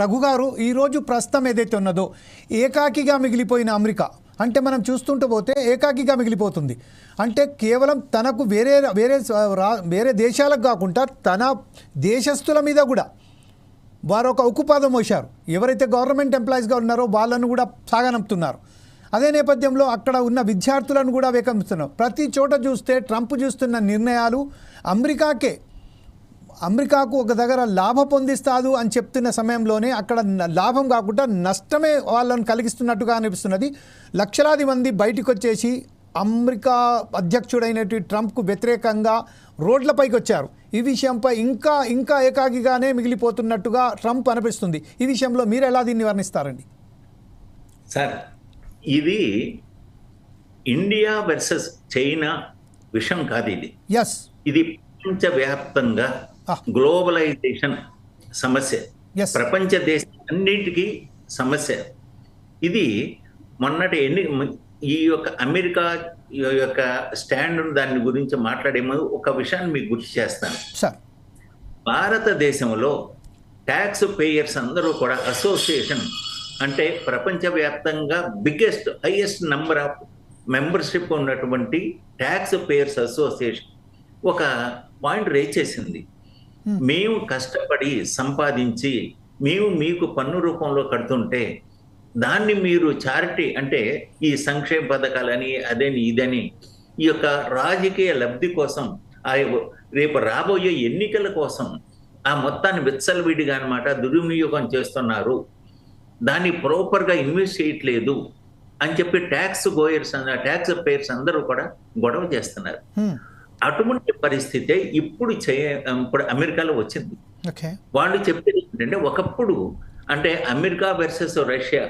రఘు గారు ఈరోజు ప్రస్తుతం ఏదైతే ఉన్నదో ఏకాకిగా మిగిలిపోయిన అమెరికా. అంటే మనం చూస్తుంటూ పోతే ఏకాకిగా మిగిలిపోతుంది. అంటే కేవలం తనకు వేరే వేరే వేరే దేశాలకు కాకుండా తన దేశస్తుల మీద కూడా వారు ఒక ఉక్కుపాదం మోశారు. ఎవరైతే గవర్నమెంట్ ఎంప్లాయీస్గా ఉన్నారో వాళ్ళను కూడా సాగనంపుతున్నారు. అదే నేపథ్యంలో అక్కడ ఉన్న విద్యార్థులను కూడా వేకంపిస్తున్నారు ప్రతి చోట చూస్తే ట్రంప్ చూస్తున్న నిర్ణయాలు అమెరికాకే అమెరికాకు ఒక దగ్గర లాభ పొందిస్తాదు అని చెప్తున్న సమయంలోనే అక్కడ లాభం కాకుండా నష్టమే వాళ్ళని కలిగిస్తున్నట్టుగా అనిపిస్తున్నది. లక్షలాది మంది బయటకు వచ్చేసి అమెరికా అధ్యక్షుడైనటువంటి ట్రంప్కు వ్యతిరేకంగా రోడ్లపైకి వచ్చారు ఈ విషయంపై ఇంకా ఇంకా ఏకాకిగానే మిగిలిపోతున్నట్టుగా ట్రంప్ అనిపిస్తుంది. ఈ విషయంలో మీరు ఎలా దీన్ని వర్ణిస్తారండి? సార్ ఇది ఇండియా వర్సెస్ చైనా విషయం కాదు ఇది. ఎస్ ఇది ప్రపంచవ్యాప్తంగా. గ్లోబలైజేషన్ సమస్య. Yes. ప్రపంచ దేశాలన్నిటికీ సమస్య. ఇది మొన్నటి ఎన్ని ఈ యొక్క అమెరికా యొక్క స్టాండ్ దాని గురించి మాట్లాడే ముందు ఒక విషయాన్ని మీకు గుర్తు చేస్తాను. భారతదేశంలో ట్యాక్స్ పేయర్స్ అందరూ కూడా అసోసియేషన్ అంటే ప్రపంచవ్యాప్తంగా biggest highest number of membership ఉన్నటువంటి ట్యాక్స్ పేయర్స్ అసోసియేషన్ ఒక పాయింట్ రేజ్ చేసింది. మేము కష్టపడి సంపాదించి మేము మీకు పన్ను రూపంలో కడుతుంటే దాన్ని మీరు చారిటీ అంటే ఈ సంక్షేమ పథకాలని అదని ఇదని ఈ యొక్క రాజకీయ లబ్ధి కోసం ఆ రేపు రాబోయే ఎన్నికల కోసం ఆ మొత్తాన్ని విచ్చలవిడిగా అనమాట దుర్వినియోగం చేస్తున్నారు. దాన్ని ప్రాపర్గా ఇన్వెస్ట్ చేయట్లేదు అని చెప్పి ట్యాక్స్ గోయర్స్ ట్యాక్స్ పేయర్స్ అందరూ కూడా గొడవ చేస్తున్నారు. అటువంటి పరిస్థితే ఇప్పుడు ఇప్పుడు అమెరికాలో వచ్చింది. వాళ్ళు చెప్పేది ఏంటంటే ఒకప్పుడు అంటే అమెరికా వర్సెస్ రష్యా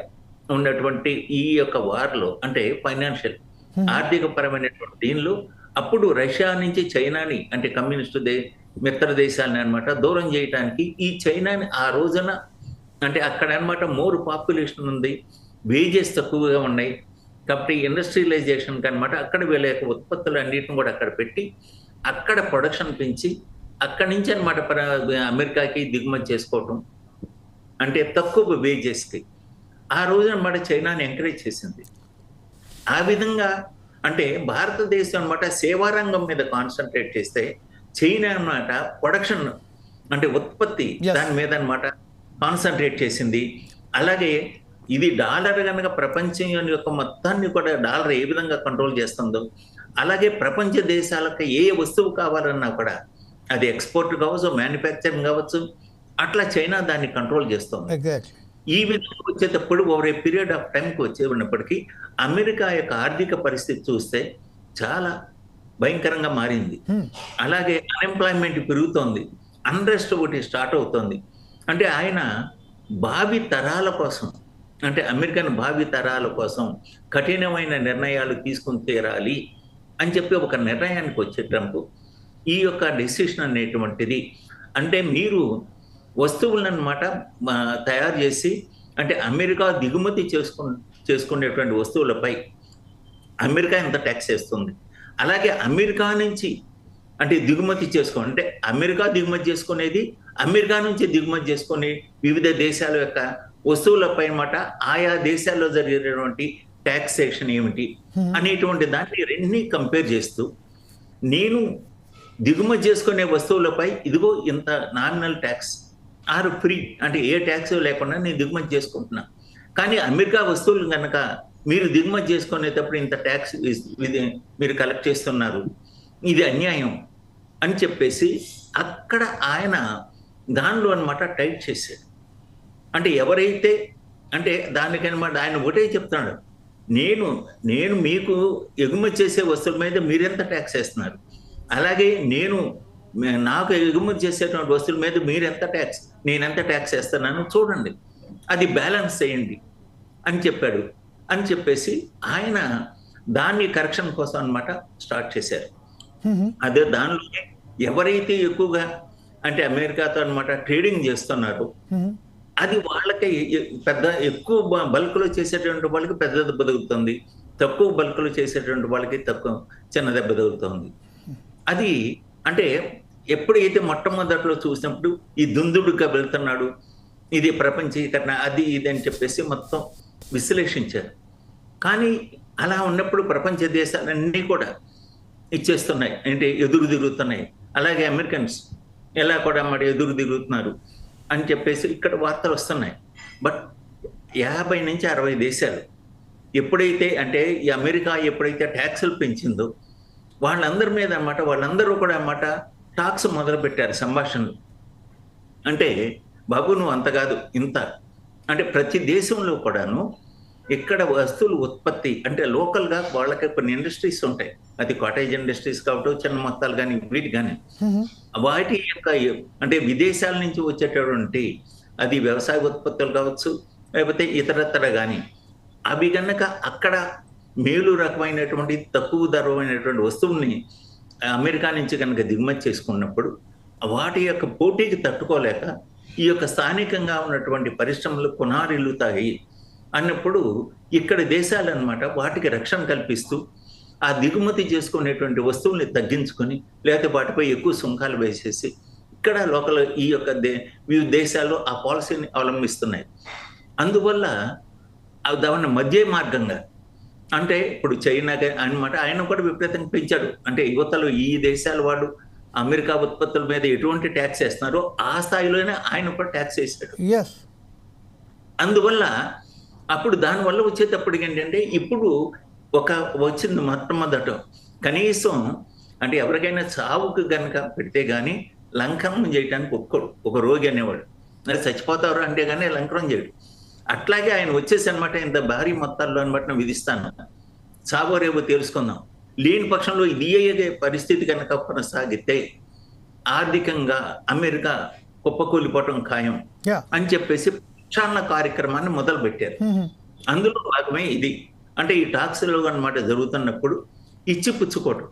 ఉన్నటువంటి ఈ యొక్క వార్లో అంటే ఫైనాన్షియల్ ఆర్థిక పరమైనటువంటి దీనిలో అప్పుడు రష్యా నుంచి చైనాని అంటే కమ్యూనిస్టు దే మిత్ర దేశాలని అనమాట దూరం చేయడానికి ఈ చైనాని ఆ రోజున అంటే అక్కడ అన్నమాట మోర్ పాపులేషన్ ఉంది వేజెస్ తక్కువగా ఉన్నాయి కాబట్టి ఇండస్ట్రియలైజేషన్ అనమాట అక్కడ వీళ్ళ యొక్క ఉత్పత్తులు అన్నిటిని కూడా అక్కడ పెట్టి అక్కడ ప్రొడక్షన్ పెంచి అక్కడి నుంచి అనమాట అమెరికాకి దిగుమతి చేసుకోవటం. అంటే తక్కువ వేజెస్కి ఆ రోజు అనమాట చైనాని ఎంకరేజ్ చేసింది. ఆ విధంగా అంటే భారతదేశం అనమాట సేవారంగం మీద కాన్సన్ట్రేట్ చేస్తే చైనా అన్నమాట ప్రొడక్షన్ అంటే ఉత్పత్తి. దాని మీద అన్నమాట కాన్సన్ట్రేట్ చేసింది. అలాగే ఇది డాలర్ కనుక ప్రపంచం యొక్క మొత్తాన్ని కూడా డాలర్ ఏ విధంగా కంట్రోల్ చేస్తుందో అలాగే ప్రపంచ దేశాలకు ఏ వస్తువు కావాలన్నా కూడా అది ఎక్స్పోర్ట్ కావచ్చు మ్యానుఫ్యాక్చరింగ్ కావచ్చు అట్లా చైనా దాన్ని కంట్రోల్ చేస్తుంది. ఈ విధంగా వచ్చేటప్పుడు ఓవర్ ఏ పీరియడ్ ఆఫ్ టైంకి వచ్చే ఉన్నప్పటికీ అమెరికా యొక్క ఆర్థిక పరిస్థితి చూస్తే చాలా భయంకరంగా మారింది. హ్మ్. అలాగే అన్ఎంప్లాయ్మెంట్ పెరుగుతోంది. అన్రెస్ట్ ఒకటి స్టార్ట్ అవుతోంది. అంటే ఆయన భావి తరాల కోసం అంటే అమెరికన్ భావి తరాల కోసం కఠినమైన నిర్ణయాలు తీసుకుని తీరాలి అని చెప్పి ఒక నిర్ణయానికి వచ్చే ట్రంప్ ఈ యొక్క డెసిషన్ అనేటువంటిది అంటే మీరు వస్తువులను అనమాట తయారు చేసి అంటే అమెరికా దిగుమతి చేసుకు చేసుకునేటువంటి వస్తువులపై అమెరికా ఎంత ట్యాక్స్ వేస్తుంది. అలాగే అమెరికా నుంచి అంటే దిగుమతి చేసుకో అంటే అమెరికా దిగుమతి చేసుకునేది అమెరికా నుంచి దిగుమతి చేసుకుని వివిధ దేశాల యొక్క వస్తువులపై మాట ఆయా దేశాల్లో జరిగేటువంటి ట్యాక్సేషన్ ఏమిటి అనేటువంటి దాన్ని రెండిని కంపేర్ చేస్తూ నేను దిగుమతి చేసుకునే వస్తువులపై ఇదిగో ఇంత నామినల్ ట్యాక్స్ ఆర్ ఫ్రీ అంటే ఏ ట్యాక్స్ లేకుండా నేను దిగుమతి చేసుకుంటున్నా. కానీ అమెరికా వస్తువులు కనుక మీరు దిగుమతి చేసుకునేటప్పుడు ఇంత ట్యాక్స్ మీరు కలెక్ట్ చేస్తున్నారు ఇది అన్యాయం అని చెప్పేసి అక్కడ ఆయన దానిలో అనమాట టైట్ చేశాడు. అంటే ఎవరైతే అంటే దానికనమాట ఆయన ఒకటే చెప్తున్నాడు. నేను నేను మీకు ఎగుమతి చేసే వస్తువుల మీద మీరెంత ట్యాక్స్ వేస్తున్నారు? అలాగే నేను నాకు ఎగుమతి చేసేటువంటి వస్తువుల మీద మీరెంత ట్యాక్స్ నేనెంత ట్యాక్స్ వేస్తున్నాను చూడండి. అది బ్యాలెన్స్ చేయండి అని చెప్పాడు. అని చెప్పేసి ఆయన దాన్ని కరెక్షన్ కోసం అన్నమాట స్టార్ట్ చేశారు. అదే దానిలోనే ఎవరైతే ఎక్కువగా అంటే అమెరికాతో అన్నమాట ట్రేడింగ్ చేస్తున్నారు. అది వాళ్ళకి పెద్ద ఎక్కువ బ- బల్క్లో చేసేటువంటి వాళ్ళకి పెద్ద దెబ్బ తగులుతుంది. తక్కువ బల్క్లో చేసేటువంటి వాళ్ళకి తక్కువ చిన్న దెబ్బ తగులుతుంది. అది అంటే ఎప్పుడైతే మొట్టమొదట్లో చూసినప్పుడు ఈ దుందుడుగా వెళ్తున్నాడు ఇది ప్రపంచీకరణ అది ఇది అని చెప్పేసి మొత్తం విశ్లేషించారు. కానీ అలా ఉన్నప్పుడు ప్రపంచ దేశాలన్నీ కూడా ఇచ్చేస్తున్నాయి. అంటే ఎదురు తిరుగుతున్నాయి. అలాగే అమెరికన్స్ ఎలా కూడా మరి ఎదురు తిరుగుతున్నారు. అని చెప్పేసి ఇక్కడ వార్తలు వస్తున్నాయి. బట్ యాభై నుంచి అరవై దేశాలు ఎప్పుడైతే అంటే ఈ అమెరికా ఎప్పుడైతే ట్యాక్సులు పెంచిందో వాళ్ళందరి మీద అన్నమాట వాళ్ళందరూ కూడా అన్నమాట టాక్స్ మొదలు పెట్టారు సంభాషణలు. అంటే బాబు నువ్వు అంత కాదు ఇంత. అంటే ప్రతి దేశంలో కూడాను ఇక్కడ వస్తువులు ఉత్పత్తి అంటే లోకల్గా వాళ్ళకి కొన్ని ఇండస్ట్రీస్ ఉంటాయి. అది కాటేజ్ ఇండస్ట్రీస్ కావటం చిన్న మొత్తాలు కానీ వీటి కానీ. వాటి యొక్క అంటే విదేశాల నుంచి వచ్చేటటువంటి అది వ్యవసాయ ఉత్పత్తులు కావచ్చు లేకపోతే ఇతరత్ర కానీ అవి కనుక అక్కడ మేలు రకమైనటువంటి తక్కువ ధరమైనటువంటి వస్తువుల్ని అమెరికా నుంచి కనుక దిగుమతి చేసుకున్నప్పుడు వాటి యొక్క పోటీకి తట్టుకోలేక ఈ యొక్క స్థానికంగా ఉన్నటువంటి పరిశ్రమలు పునారిల్లుతాయి అన్నప్పుడు ఇక్కడ దేశాలు అన్నమాట వాటికి రక్షణ కల్పిస్తూ ఆ దిగుమతి చేసుకునేటువంటి వస్తువుల్ని తగ్గించుకొని లేకపోతే వాటిపై ఎక్కువ సుంకాలు వేసేసి ఇక్కడ లోకల్ ఈ యొక్క దే వివిధ దేశాలు ఆ పాలసీని అవలంబిస్తున్నాయి. అందువల్ల అవి దాని మధ్య మార్గంగా అంటే ఇప్పుడు చైనా అనమాట ఆయన కూడా విపరీతంగా పెంచాడు. అంటే యువతలు ఈ దేశాల వాడు అమెరికా ఉత్పత్తుల మీద ఎటువంటి ట్యాక్స్ వేస్తున్నారో ఆ స్థాయిలోనే ఆయన కూడా ట్యాక్స్ వేసాడు ఎస్ అందువల్ల అప్పుడు దానివల్ల వచ్చేటప్పటికి ఏంటంటే ఇప్పుడు ఒక వచ్చింది మొట్టమొదట. కనీసం అంటే ఎవరికైనా చావుకు గనక పెడితే గానీ లంకనం చేయడానికి ఒప్పుకోడు ఒక రోగి అనేవాడు. మరి చచ్చిపోతారు అంటే గానీ లంకనం చేయడు. అట్లాగే ఆయన వచ్చేసి అనమాట ఇంత భారీ మొత్తాల్లో అనమాట విధిస్తాను. చావో రేవో తెలుసుకుందాం లేని పక్షంలో ఇది అయ్యే పరిస్థితి కనుక కొనసాగితే ఆర్థికంగా అమెరికా కుప్పకూలిపోవటం ఖాయం అని చెప్పేసి ప్రక్షాళన కార్యక్రమాన్ని మొదలు పెట్టారు అందులో భాగమే ఇది. అంటే ఈ టాక్స్లో అనమాట జరుగుతున్నప్పుడు ఇచ్చి పుచ్చుకోవటం.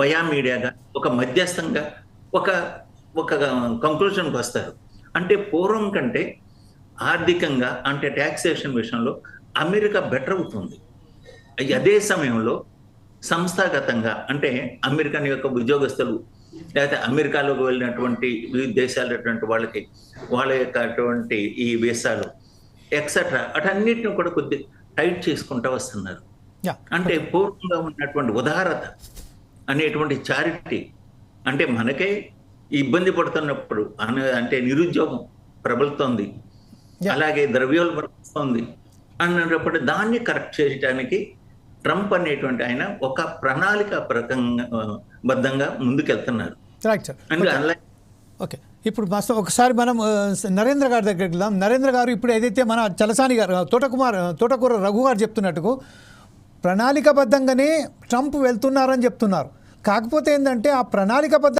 వయా మీడియాగా ఒక మధ్యస్థంగా ఒక ఒక కంక్లూషన్కి వస్తారు. అంటే పూర్వం కంటే ఆర్థికంగా అంటే ట్యాక్సేషన్ విషయంలో అమెరికా బెటర్ అవుతుంది. అదే సమయంలో సంస్థాగతంగా అంటే అమెరికన్ యొక్క ఉద్యోగస్తులు లేకపోతే అమెరికాలోకి వెళ్ళినటువంటి వివిధ దేశాలటువంటి వాళ్ళకి వాళ్ళ యొక్క అటువంటి ఈ వీసాలు ఎక్సెట్రా అటన్నిటిని కూడా కొద్ది టైట్ చేసుకుంటూ వస్తున్నారు. అంటే పూర్వంగా ఉన్నటువంటి ఉదారత అనేటువంటి చారిటీ అంటే మనకే ఇబ్బంది పడుతున్నప్పుడు అంటే నిరుద్యోగం ప్రబలుతోంది. అలాగే ద్రవ్యోల్బణం వస్తుంది అన్నప్పుడు దాన్ని కరెక్ట్ చేయడానికి ట్రంప్ అనేటువంటి ఆయన ఒక ప్రణాళిక ప్రకంగా బద్ధంగా ముందుకెళ్తున్నారు. రైట్ సార్ అంటే అలా ఓకే ఇప్పుడు మస్తు ఒకసారి మనం నరేంద్ర గారి దగ్గరికి వెళ్దాం. నరేంద్ర గారు ఇప్పుడు ఏదైతే మన చలసాని గారు తోటకుమార్ తోటకూర రఘు గారు చెప్తున్నట్టుకు ప్రణాళికబద్ధంగానే ట్రంప్ వెళ్తున్నారని చెప్తున్నారు. కాకపోతే ఏంటంటే ఆ ప్రణాళికబద్ధ